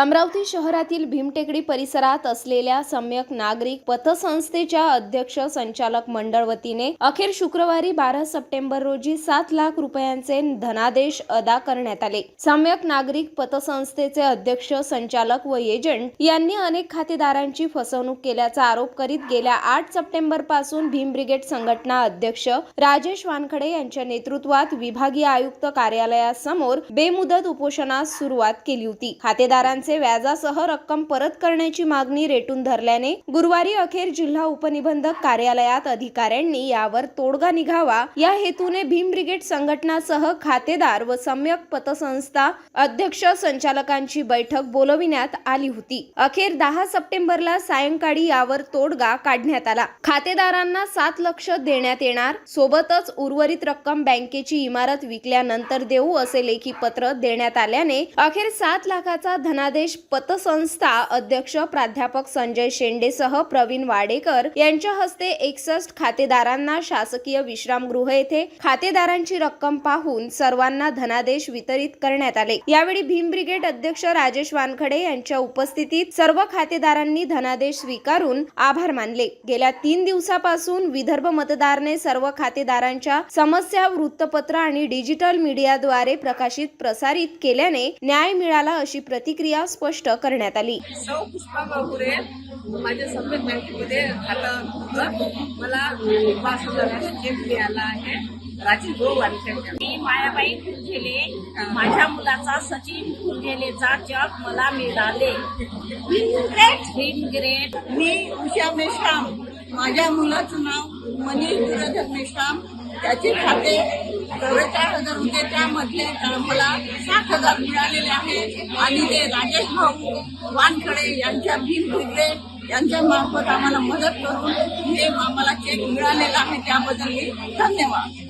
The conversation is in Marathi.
अमरावती शहरातील भीमटेकडी परिसरात असलेल्या सम्यक नागरिक पतसंस्थेच्या अध्यक्ष संचालक मंडळ वतीने अखेर शुक्रवारी बारा सप्टेंबर रोजी सात लाख रुपयांचे धनादेश अदा करण्यात आले. सम्यक नागरिक पतसंस्थेचे अध्यक्ष संचालक व एजंट यांनी अनेक खातेदारांची फसवणूक केल्याचा आरोप करीत गेल्या आठ सप्टेंबरपासून भीम ब्रिगेड संघटना अध्यक्ष राजेश वानखडे यांच्या नेतृत्वात विभागीय आयुक्त कार्यालयासमोर बेमुदत उपोषणास सुरुवात केली होती. खातेदारांचे व्याजासह रक्कम परत करण्याची मागणी रेटून धरल्याने गुरुवारी अखेर जिल्हा उपनिबंधक कार्यालयात अधिकाऱ्यांनी यावर तोडगा निघावा या हेतूने भीम ब्रिगेड संघटनासह खातेदार व सम्यक पतसंस्था अध्यक्ष संचालकांची बैठक बोलविण्यात आली होती. अखेर दहा सप्टेंबरला सायंकाळी यावर तोडगा काढण्यात आला. खातेदारांना सात लक्ष देण्यात येणार. सोबतच उर्वरित रक्कम बँकेची इमारत विकल्यानंतर देऊ असे लेखी पत्र देण्यात आल्याने अखेर सात लाखाचा धनादेश पतसंस्था अध्यक्ष प्राध्यापक संजय शेंडेसह प्रवीण वाडेकर यांच्या हस्ते एकसष्ट खातेदारांना शासकीय विश्रामगृह येथे खातेदारांची रक्कम पाहून सर्वांना धनादेश वितरित करण्यात आले. यावेळी भीम ब्रिगेड अध्यक्ष राजेश वानखडे यांच्या उपस्थितीत सर्व खातेदारांनी धनादेश स्वीकारून आभार मानले. गेल्या तीन दिवसापासून विदर्भ मतदारने सर्व खातेदारांच्या समस्या वृत्तपत्र आणि डिजिटल मीडियाद्वारे प्रकाशित प्रसारित केल्याने न्याय मिळाला अशी प्रतिक्रिया स्पष्ट करण्यात आली. सौ पुष्पा बाबुरे माझ्या समेत बँकेमध्ये खातं होतं. मला पाच हजाराचा चेक मिळाला आहे. राजीव भाऊ वानखेडकर मी मायाबाई फुलझेले माझ्या मुलाचा सचिन फुलझेलेचा चक मला मिळाले. ग्रेट ग्रेट मी उषा मेश्राम. माझ्या मुलाचं नाव मनीष गुरुधर मेश्राम. त्याचे खाते चव्वेचाळीस हजार होते त्यामध्ये मला सात हजार मिळालेले आहे. आणि ते राजेश भाऊ वानखडे यांच्या भीम ब्रिगेड यांच्या मार्फत आम्हाला मदत करून हे आम्हाला चेक मिळालेला आहे. त्याबद्दल मी धन्यवाद.